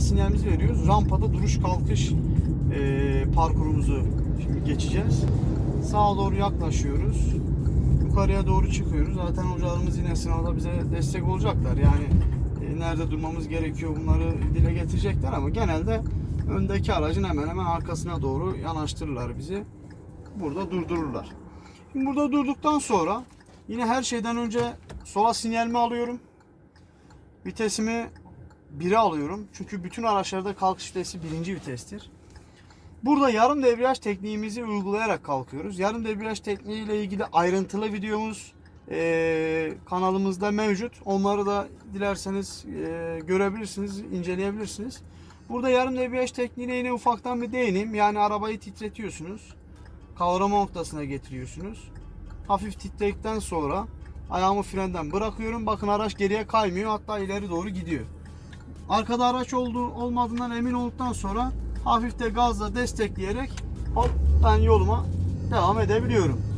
sinyalimizi veriyoruz. Rampada duruş kalkış e, parkurumuzu şimdi geçeceğiz. Sağa doğru yaklaşıyoruz. Yukarıya doğru çıkıyoruz. Zaten hocalarımız yine sınavda bize destek olacaklar. Yani e, nerede durmamız gerekiyor bunları dile getirecekler ama genelde öndeki aracın hemen hemen arkasına doğru yanaştırırlar bizi. Burada durdururlar. Şimdi burada durduktan sonra yine her şeyden önce sola sinyalimi alıyorum. Vitesimi 1'e alıyorum. Çünkü bütün araçlarda kalkış vitesi birinci vitestir. Burada yarım debriyaj tekniğimizi uygulayarak kalkıyoruz. Yarım debriyaj tekniği ile ilgili ayrıntılı videomuz eee, kanalımızda mevcut. Onları da dilerseniz eee, görebilirsiniz, inceleyebilirsiniz. Burada yarım debriyaj tekniğine yine ufaktan bir değineyim. Yani arabayı titretiyorsunuz. Kavrama noktasına getiriyorsunuz. Hafif titredikten sonra ayağımı frenden bırakıyorum. Bakın araç geriye kaymıyor hatta ileri doğru gidiyor. Arkada araç olduğu olmadığından emin olduktan sonra hafif de gazla destekleyerek hop ben yoluma devam edebiliyorum.